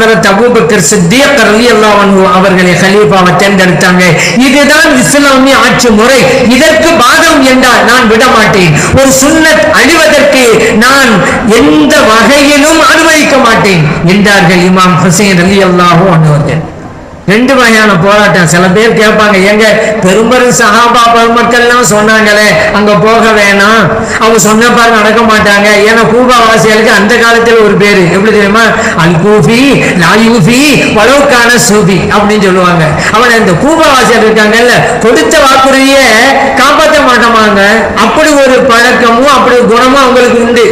ஹதரத் Abu Bakr Siddiq ரலி அல்லாஹ் அவர்களை கலீஃபாவை தேர்ந்தெடுத்தாங்க. இதுதான் இஸ்லாமிய ஆட்சி முறை. இதற்கு பாதம் என்றால் நான் விட மாட்டேன். ஒரு சுன்னத் அழிவதற்கு நான் எந்த வகையிலும் அனுமதிக்க மாட்டேன் என்றார்கள் இமாம் ஹுசைன் ரலியல்லாஹு அன்ஹு அவர்கள். ரெண்டு வகையான போராட்டம். சில பேர் கேட்பாங்க எங்க பெரும்பெரும் சகாபா பெருமக்கள்லாம் சொன்னாங்களே அங்க போக வேணாம். அவங்க சொன்ன பாரு நடக்க மாட்டாங்க. ஏன்னா கூபா வாசிகளுக்கு அந்த காலத்தில் ஒரு பேரு. எப்படி தெரியுமா? அல் கூஃபி லா யூஃபி சூபி சூஃபி அப்படின்னு சொல்லுவாங்க. அவன் இந்த கூபா வாசிகள் இருக்காங்கல்ல கொடுத்த வாக்குறுதியை காப்பாற்ற மாட்டோமாங்க? அப்படி ஒரு பழக்கமும் அப்படி ஒரு குணமும் அவங்களுக்கு உண்டு.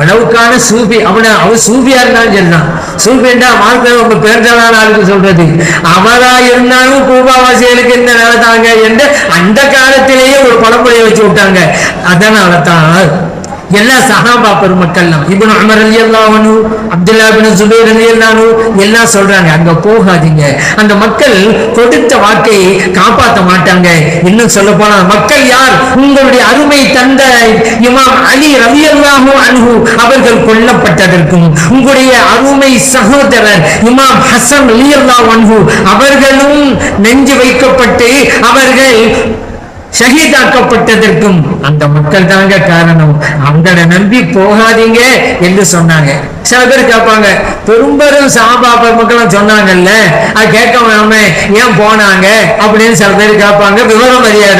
உணவுக்கான சூபி அவன அவன் சூபியா இருந்தான்னு சொன்னான் சூபின்னா மார்க்க ரொம்ப பேர்ந்ததான ஆளுக்கு சொல்றது. அவரா இருந்தாலும் கூபாவாசிகளுக்கு இந்த நிலத்தாங்க என்று அந்த காலத்திலேயே ஒரு பழமொழியை வச்சு விட்டாங்க. அதனால தான் எல்லா சஹாபா பெருமக்கள்லாம் இப்னு அமர் அலி அல்லாஹனு அப்துல்லா பின் சுபைர் அலி அல்லானு எல்லாம் சொல்றாங்க அங்க போகாதீங்க. அந்த மக்கள் கொடுத்த வாக்கையை காப்பாற்ற மாட்டாங்க. இன்னும் சொல்ல போனா மக்கள் யார்? உங்களுடைய அருமை தந்த இமாம் அலி ரவியல்லாமு அனுகு அவர்கள் கொல்லப்பட்டதற்கும் உங்களுடைய அருமை சகோதரர் இமாம் ஹசன் அலி அல்லாஹ் அன்ஹு அவர்களும் நெஞ்சு வைக்கப்பட்டு அவர்கள் ஷஹீதாக்கப்பட்டதற்கும் அந்த மக்கள் தாங்க காரணம். அவங்கள நம்பி போகாதீங்க என்று சொன்னாங்க. சில பேர் கேட்பாங்க பெரும்பெரும் சாபா மக்களும் சொன்னாங்கல்ல அது கேட்க ஏன் போனாங்க? அப்படின்னு சில பேர் கேட்பாங்க விவரம் அறியாது